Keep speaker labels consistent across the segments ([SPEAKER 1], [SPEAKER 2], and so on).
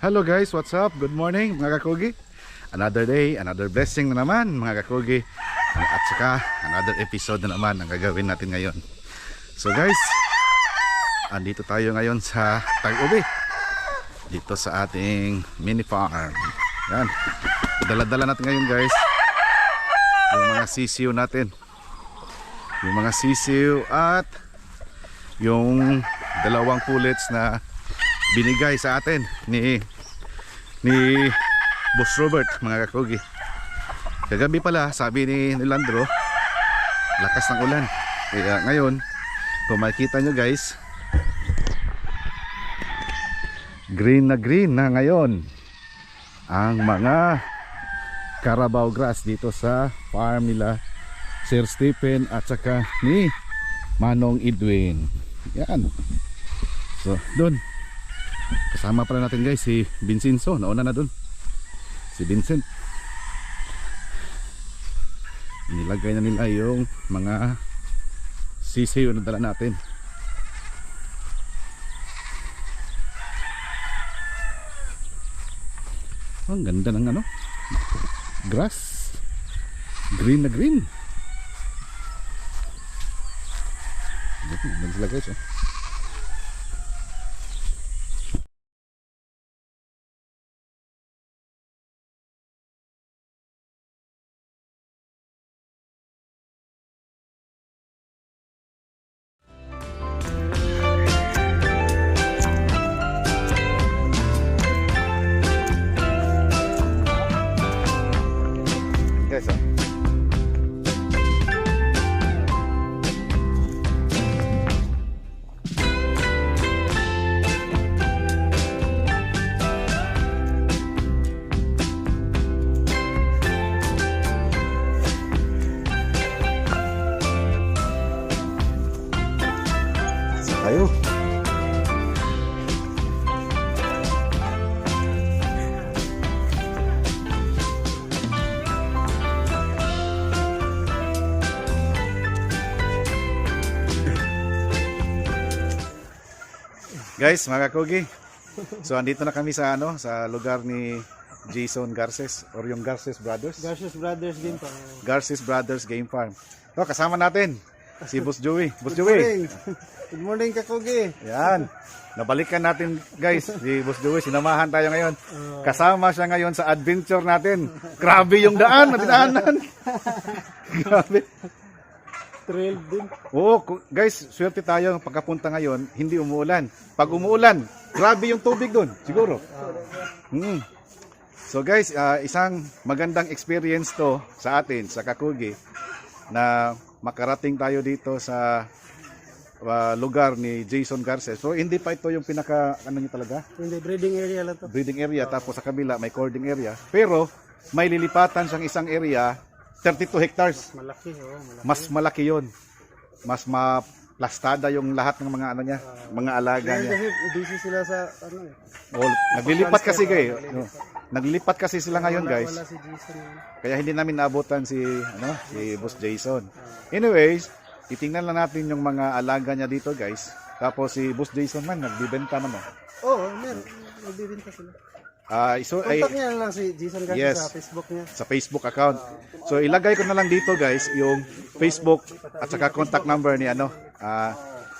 [SPEAKER 1] Hello guys, what's up? Good morning mga kakugi. Another day, another blessing na naman mga kakugi. At saka another episode na naman ang gagawin natin ngayon. So guys, andito tayo ngayon sa Tag-Ubi. Dito sa ating mini farm. Yan. Dala-dala natin ngayon guys. Yung mga sisiw natin. Yung mga sisiw at yung dalawang pullets na binigay sa atin ni ni Boss Robert mga kakugi. Kagabi pala sabi ni, ni Landro lakas ng ulan. Kaya ngayon kung makikita nyo guys green na green na ngayon ang mga Carabao grass dito sa farm nila Sir Stephen at saka ni Manong Edwin. Yan. So doon Kasama pala natin guys si Vincenzo, nauna na dun. Si Vincent. Nilagay na nila yung mga sisiyo na dala natin. Oh, ang ganda ng ano? Grass. Green na green. Ganda guys oh. Tayo. Guys, mga kakugi. So andito na kami sa ano, sa lugar ni Jason Garces or yung Garces Brothers.
[SPEAKER 2] Garcia's Brothers din pa.
[SPEAKER 1] Garces Brothers Game Farm. So kasama natin si Boss Joey. Boss
[SPEAKER 2] Good
[SPEAKER 1] Joey.
[SPEAKER 2] morning. Good morning, Kakugi.
[SPEAKER 1] Yan. Nabalikan natin guys si Boss Joey. Sinamahan tayo ngayon. Kasama siya ngayon sa adventure natin. Grabe yung daan. Nadaanan. Grabe.
[SPEAKER 2] Trail din.
[SPEAKER 1] Oo, ku- guys, swerte tayo pagkapunta ngayon, hindi umuulan. Pag umuulan, grabe yung tubig doon, siguro. Hmm. So guys, ah, isang magandang experience to sa atin, sa Kakugi, na makarating tayo dito sa ah, lugar ni Jason Garces. So hindi pa ito yung pinaka, ano niya talaga,
[SPEAKER 2] Hindi, breeding area lang to.
[SPEAKER 1] breeding area, tapos sa kabila may cording area. Pero may lilipatan siyang isang area, 32 hectares
[SPEAKER 2] Malaki, oh, malaki.
[SPEAKER 1] mas malaki yon mas maplastada yung lahat ng mga ano niya mga alaga niya
[SPEAKER 2] kasi busy sila sa, ano eh.
[SPEAKER 1] oh, naglilipat kasi kayo no, naglilipat kasi sila ngayon guys
[SPEAKER 2] Wala si Jason.
[SPEAKER 1] kaya hindi namin naabutan si ano si Boss Jason anyways titingnan lang natin yung mga alaga niya dito guys tapos si Boss Jason man nagbibenta man oh.
[SPEAKER 2] Oo, oh, meron. Nagbibinta sila.
[SPEAKER 1] Ah, iso ay
[SPEAKER 2] Contact niya lang si Jason Garcia
[SPEAKER 1] Yes.
[SPEAKER 2] sa Facebook niya.
[SPEAKER 1] sa Facebook account. So ilagay ko na lang dito guys yung Facebook at saka contact number ni ano ah,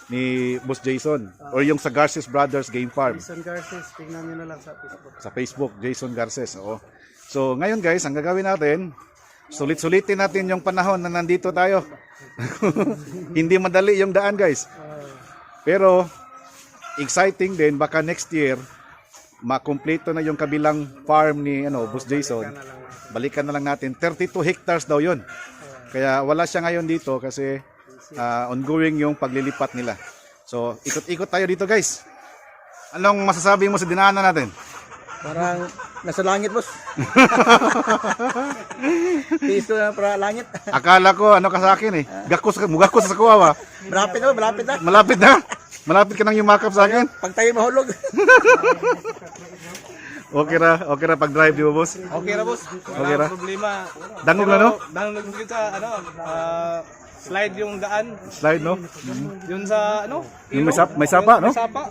[SPEAKER 1] ni Boss Jason or yung sa Garces Brothers Game Farm
[SPEAKER 2] Jason Garcia, tingnan niyo na lang sa Facebook.
[SPEAKER 1] sa Facebook Jason Garces. Oo. So ngayon guys, ang gagawin natin sulit-sulitin natin yung panahon na nandito tayo. Hindi madali yung daan guys. Pero exciting din baka next year makumpleto na yung kabilang farm ni ano Boss Jason. Balikan na lang natin 32 hectares daw 'yon. Kaya wala siya ngayon dito kasi ah, ongoing yung paglilipat nila. So ikot-ikot tayo dito guys. Anong masasabi mo sa dinaanan natin?
[SPEAKER 2] Parang nasa langit, boss. Piso na para langit.
[SPEAKER 1] Akala ko ano ka sa akin eh. Gakos mugakos sa kuwawa.
[SPEAKER 2] malapit na, malapit na.
[SPEAKER 1] Malapit na. Malapit ka nang yumakap sa akin.
[SPEAKER 2] Pag tayo mahulog.
[SPEAKER 1] Okay ra, okay ra pag drive di ba boss?
[SPEAKER 3] Okay na boss.
[SPEAKER 1] Okay ra.
[SPEAKER 3] problema.
[SPEAKER 1] Dangog na no?
[SPEAKER 3] Dangog kita ano, ah, slide yung daan.
[SPEAKER 1] Slide no?
[SPEAKER 3] Yun sa ano?
[SPEAKER 1] Yung may, sap, may sapa no?
[SPEAKER 3] Sapa.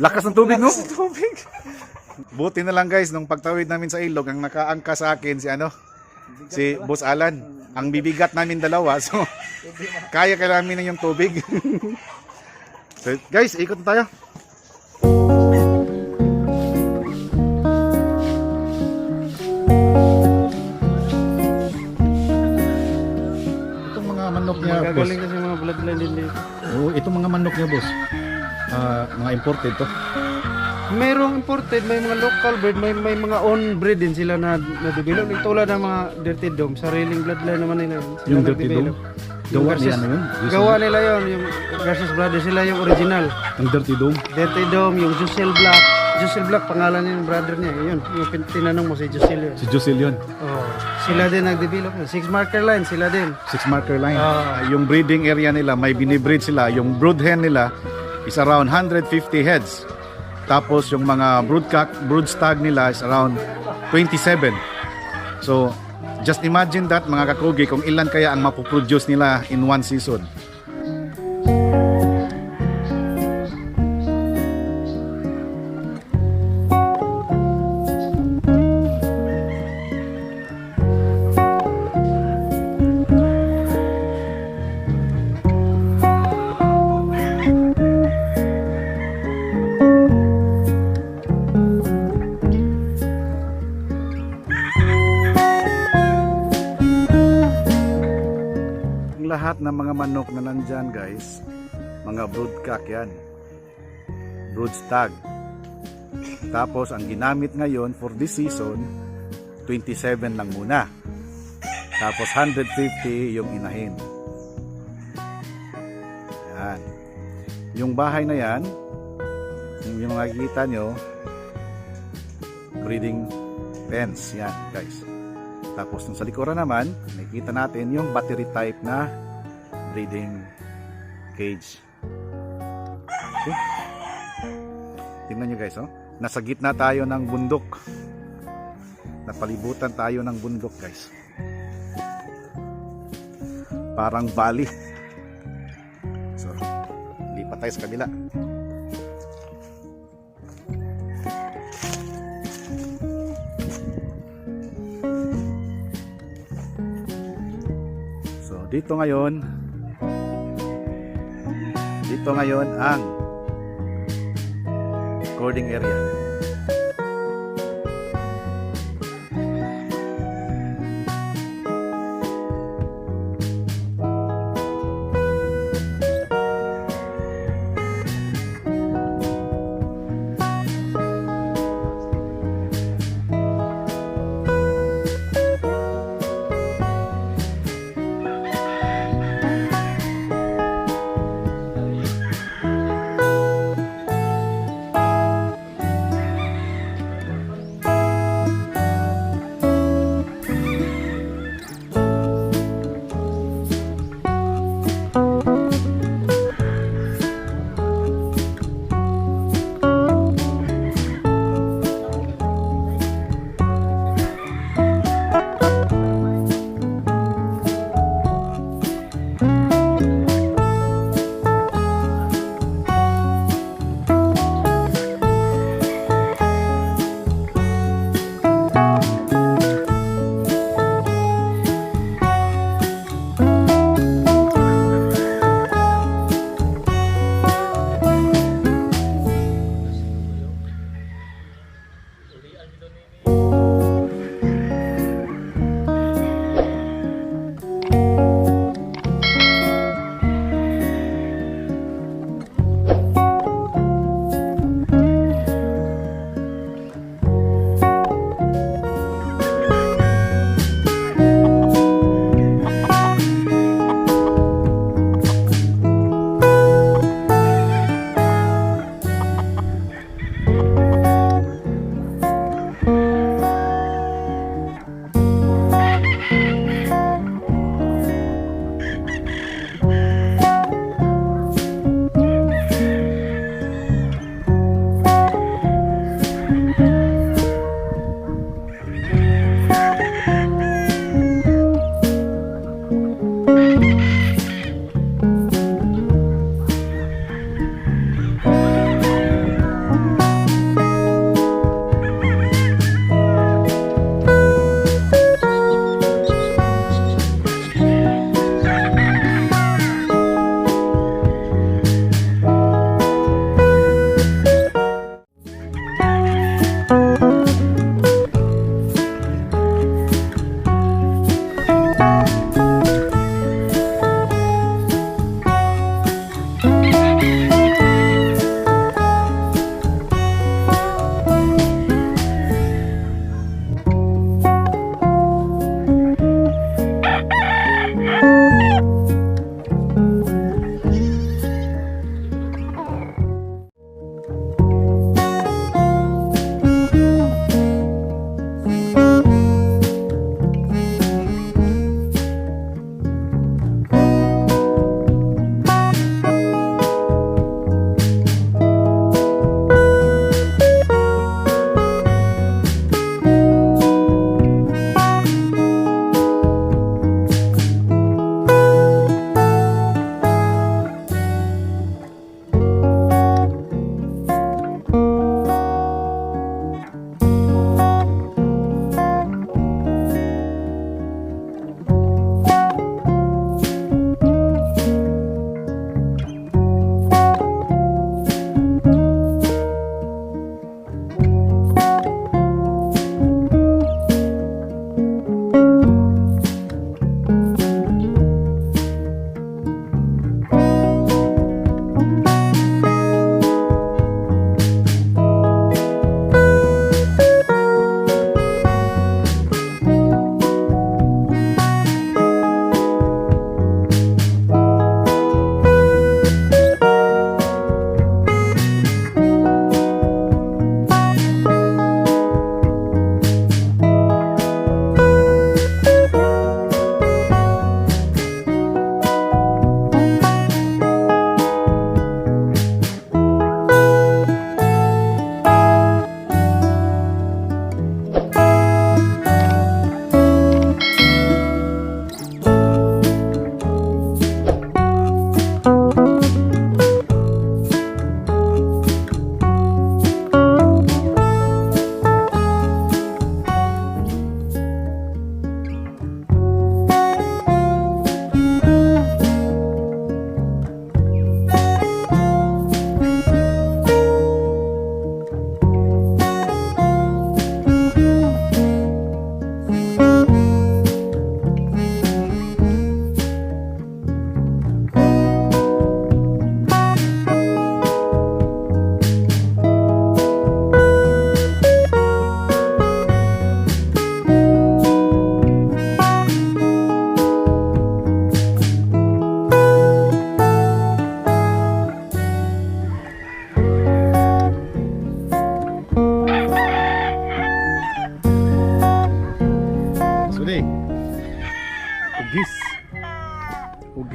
[SPEAKER 1] Lakas ng tubig no?
[SPEAKER 3] Tubig.
[SPEAKER 1] Buti na lang guys, nung pagtawid namin sa ilog, ang nakaangka sa akin si ano? Si Boss Alan. Ang bibigat namin dalawa, so kaya kaya namin na yung tubig. Guys, ikot na tayo. Itong mga manok niya, boss.
[SPEAKER 3] Kasi mga bloodline din dito.
[SPEAKER 1] Oh, itong mga manok niya, boss. Ah, mga imported to.
[SPEAKER 3] Mayroong imported, may mga local breed, may may mga own breed din sila na na-develop. Tulad ng mga Dirty Dome, sariling bloodline naman nila. Sila
[SPEAKER 1] Yung Dirty
[SPEAKER 3] nag-develop.
[SPEAKER 1] Dome? Gawa niya ano yun? Yung-
[SPEAKER 3] Gawa nila yun, yung Garces Brothers, sila yung original.
[SPEAKER 1] Ang Dirty Dome.
[SPEAKER 3] Dirty Dome, yung Jusel Black. Jusel Black, pangalan niya yung brother niya. Yun, yung tinanong mo si Jusel yun.
[SPEAKER 1] Si Josil yun.
[SPEAKER 3] Oh, sila din nag-develop. Six marker line, sila din.
[SPEAKER 1] Six marker line.
[SPEAKER 3] Ah.
[SPEAKER 1] yung breeding area nila, may binibreed sila. Yung brood hen nila is around 150 heads. Tapos yung mga broodcock, brood stag nila is around 27. So, just imagine that mga kakugi kung ilan kaya ang mapoproduce nila in one season. Lahat ng mga manok na nandyan guys, mga broodcock yan. Brood stag. Tapos ang ginamit ngayon for this season, 27 lang muna. Tapos 150 yung inahin. Yan. Yung bahay na yan, yung, nakikita nyo, breeding pens yan guys. Tapos sa likuran naman, nakikita natin yung battery type na breeding cage. Okay? Tingnan nyo guys, oh. Nasa gitna tayo ng bundok. Napalibutan tayo ng bundok guys. Parang valley. So, lipat tayo sa kabila. Dito ngayon, dito ngayon ang recording area.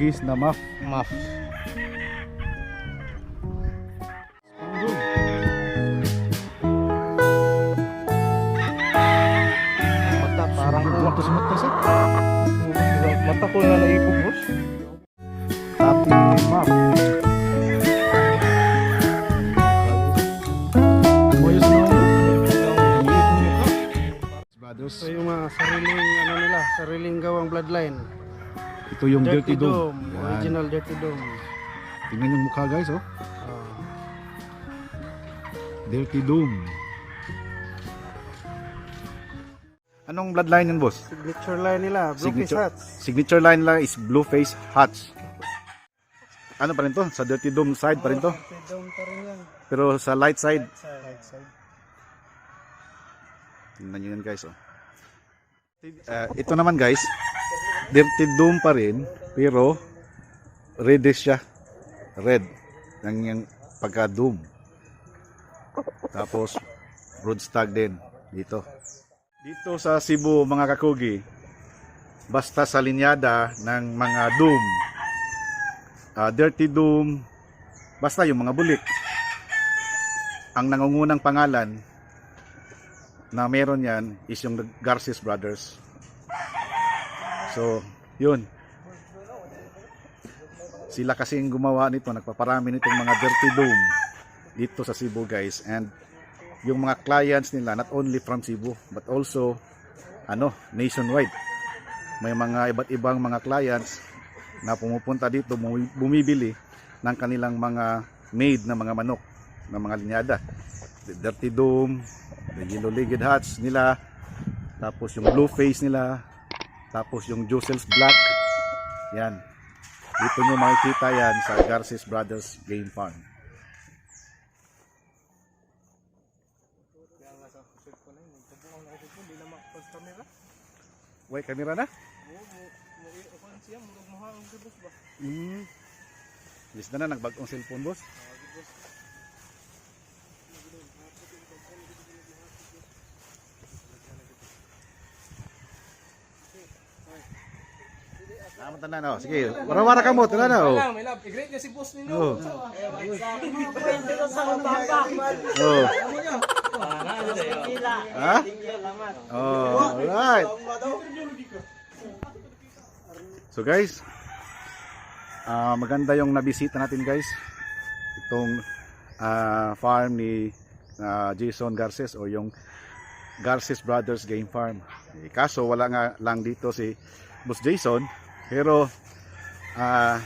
[SPEAKER 1] Marquês na
[SPEAKER 3] MAF. MAF.
[SPEAKER 1] Ito yung Dirty, Dome.
[SPEAKER 3] Dome.
[SPEAKER 1] Yan.
[SPEAKER 3] Original Dirty Dome.
[SPEAKER 1] Tingnan yung mukha guys, oh.
[SPEAKER 3] Ah.
[SPEAKER 1] Dirty Dome. Anong bloodline yun, boss?
[SPEAKER 3] signature line nila, Blue
[SPEAKER 1] Signature-
[SPEAKER 3] Hats.
[SPEAKER 1] Signature line lang is Blueface Hutch. Ano pa rin to? Sa Dirty Dome side pa rin to.
[SPEAKER 3] Dirty Dome pa rin yan.
[SPEAKER 1] Pero sa light side,
[SPEAKER 3] Right side.
[SPEAKER 1] tingnan nyo yan guys, oh. Uh, ito naman guys, Dirty Dome pa rin, pero reddish siya. Red. Ang yung pagka-doom. Tapos, roadstag din dito. Dito sa Cebu, mga kakugi, basta sa linyada ng mga doom, ah, dirty doom, basta yung mga bulik. Ang nangungunang pangalan na meron yan is yung Garces Brothers. So, yun. Sila kasi yung gumawa nito, nagpaparami nitong mga dirty doom dito sa Cebu guys. And yung mga clients nila not only from Cebu but also ano nationwide may mga iba't ibang mga clients na pumupunta dito bumi- bumibili ng kanilang mga made na mga manok na mga linyada the dirty dome the yellow legged hats nila tapos yung blue face nila tapos yung Jusel's black yan dito nyo makikita yan sa Garces Brothers Game Farm Wait, kamera na? Mm. Lis na na, nagbagong cellphone, boss. Tama na no. Sige, wara-wara ka mo, tala na. Oh.
[SPEAKER 2] May love, i-greet niya si boss ninyo.
[SPEAKER 1] Oh. Oh. Ha? Oh, alright. So guys, ah maganda yung nabisita natin guys. Itong ah, farm ni ah, Jason Garces o yung Garces Brothers Game Farm. Eh, kaso wala nga lang dito si Boss Jason, pero ah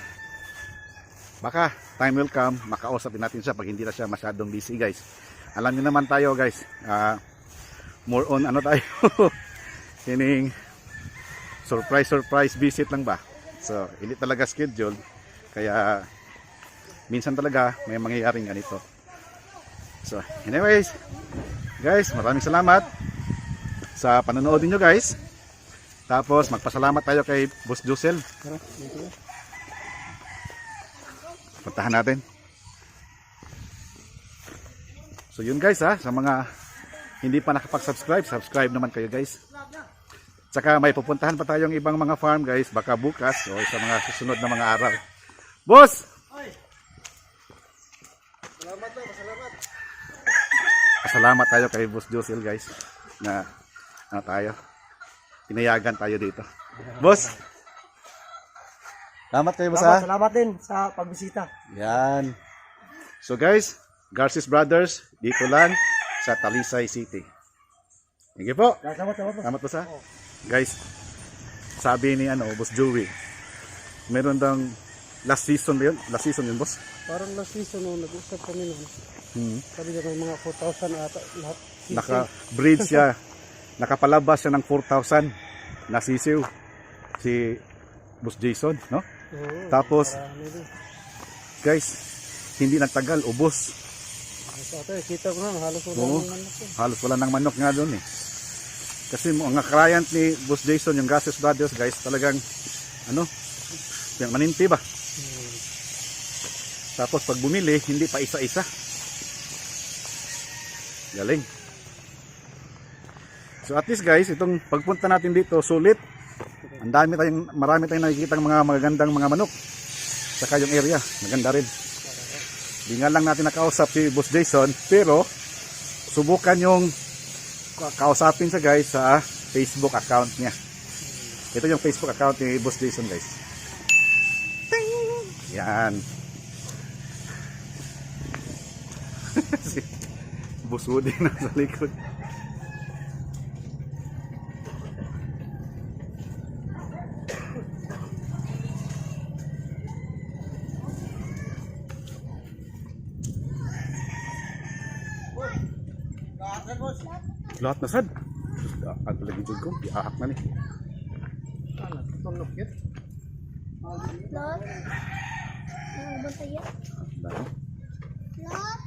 [SPEAKER 1] baka time will come, makausapin natin siya pag hindi na siya masyadong busy guys. Alam niyo naman tayo guys, ah, more on ano tayo, hining surprise surprise visit lang ba? So, hindi talaga schedule. Kaya minsan talaga may mangyayaring ganito. So, anyways, guys, maraming salamat sa panonood niyo guys. Tapos magpasalamat tayo kay Boss Josel. Puntahan natin. So yun guys ha, sa mga hindi pa nakapag-subscribe, subscribe naman kayo guys. Tsaka may pupuntahan pa tayong ibang mga farm guys, baka bukas o sa mga susunod na mga araw. Boss! Salamat tayo kay Boss Josel guys na na tayo. Pinayagan tayo dito. Boss! Salamat kayo boss ha.
[SPEAKER 2] Salamat din sa pagbisita.
[SPEAKER 1] Yan. So guys, Garces Brothers, dito lang sa Talisay City. Sige po.
[SPEAKER 2] Salamat, salamat.
[SPEAKER 1] Salamat po sa. Guys, sabi ni ano, Boss Joey, meron daw last season ba yun? Last season yun, boss?
[SPEAKER 3] Parang last season nung nag-usap kami noon.
[SPEAKER 1] Hmm.
[SPEAKER 3] Sabi niya may mga 4,000 ata lahat.
[SPEAKER 1] Naka-breed siya. Nakapalabas siya ng 4,000 na sisiw. Si Boss Jason, no?
[SPEAKER 3] Oo.
[SPEAKER 1] Tapos,
[SPEAKER 3] Marami din.
[SPEAKER 1] guys, hindi nagtagal, ubos.
[SPEAKER 3] Sa ate, kita ko na halos wala
[SPEAKER 1] Oo.
[SPEAKER 3] nang manok yun.
[SPEAKER 1] halos wala ng manok nga doon eh. Kasi mga client ni Boss Jason, yung Gases Brothers guys, talagang ano, yung maninti ba? Tapos pag bumili, hindi pa isa-isa. Galing. So at least guys, itong pagpunta natin dito, sulit. Ang dami tayong, marami tayong nakikita mga magagandang mga manok. Saka yung area, maganda rin. Di nga lang natin nakausap si Boss Jason, pero subukan yung ka- kausapin siya guys sa Facebook account niya. Ito yung Facebook account ni Boss Jason guys. Ting! Yan. si Boss Woody nasa likod. Lahat na sad. Ano lagi jud ko? Iahak na ni.
[SPEAKER 3] Ano, tunok yun.
[SPEAKER 4] Lot. Ano ba tayo?
[SPEAKER 1] Dami.
[SPEAKER 4] Lot.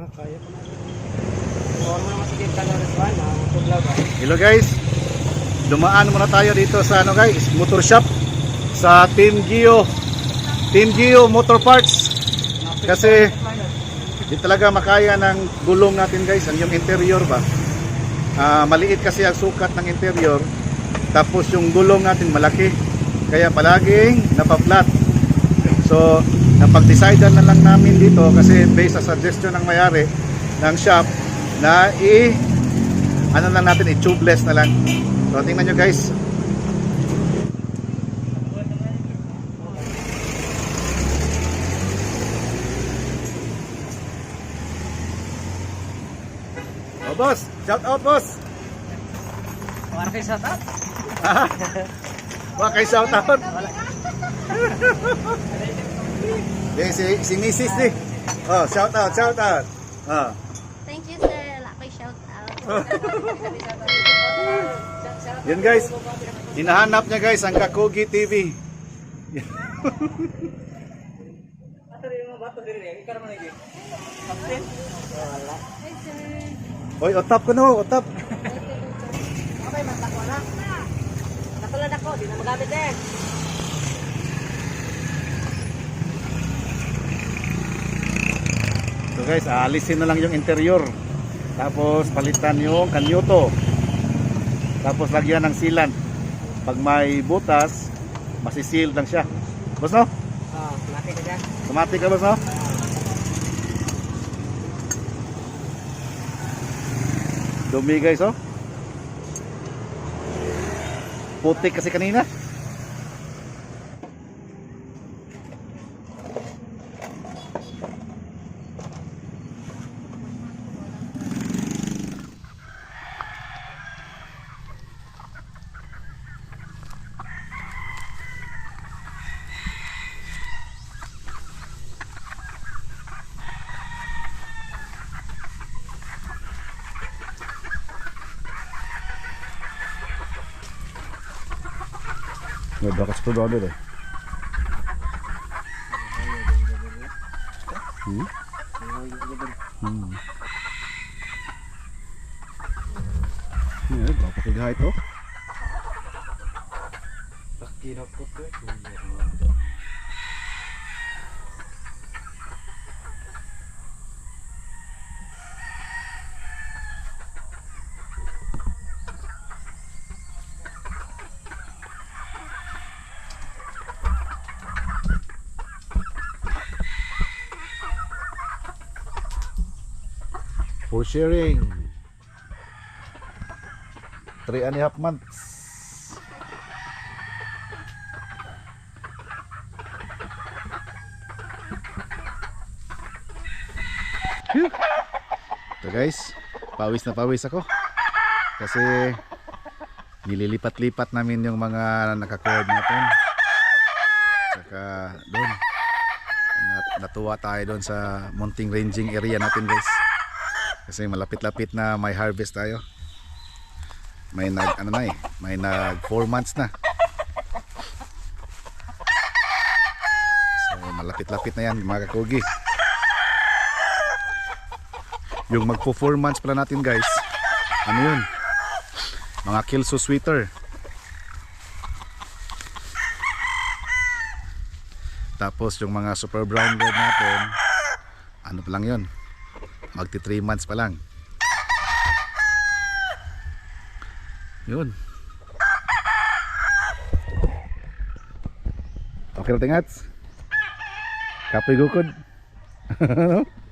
[SPEAKER 3] Ah, kaya pa na. Naman sige ka na restaurant, ah, matuglaw ba?
[SPEAKER 1] Hello guys. Dumaan muna tayo dito sa ano guys, motor shop sa Team Gio. Team Gio Motor Parts. Kasi di talaga makaya ng gulong natin guys, ang yung interior ba. Ah, maliit kasi ang sukat ng interior. Tapos yung gulong natin malaki. Kaya palaging napaplat. So, napag-decide na lang namin dito kasi based sa suggestion ng mayari ng shop na i ano lang natin i-tubeless na lang. So, tingnan nyo guys. Oh, boss. Shout out, boss.
[SPEAKER 3] Para kayo sa top.
[SPEAKER 1] Baka kay shout out. Eh, si, si Mrs. ni. Oh, shout out, shout out. Oh.
[SPEAKER 4] Thank you, sir. Wala shout out.
[SPEAKER 1] Yun guys. Hinahanap niya guys ang Kakugi TV.
[SPEAKER 4] Hi, sir.
[SPEAKER 1] Oy, otap ko no, otap.
[SPEAKER 5] Okay, matako na. Katulad ako, di na magamit eh.
[SPEAKER 1] So guys, aalisin na lang yung interior. Tapos palitan yung kanyuto. Tapos lagyan ng sealant. Pag may butas, masisil lang siya. Boss no?
[SPEAKER 5] Oh, mati ka dyan.
[SPEAKER 1] Tumati ka boss no? Dumi guys oh. Putik kasi kanina. May bakas pa ba eh? Hmm? Hmm. Yeah, baka kagaya ito.
[SPEAKER 3] Kinapot ko.
[SPEAKER 1] For sharing. Three and a half months. So guys, pawis na pawis ako. Kasi nililipat-lipat namin yung mga nakakuwad natin. Saka doon. Nat- natuwa tayo doon sa mounting ranging area natin guys. Kasi malapit-lapit na may harvest tayo. May nag ano na eh, may nag 4 months na. So malapit-lapit na yan mga kakugi. Yung magpo 4 months pala natin guys. Ano yun? Mga kilso sweeter. Tapos yung mga super brown bread natin, ano pa lang yun? magti 3 months pa lang. Yun. Okay na tingats kapoy gukod. ano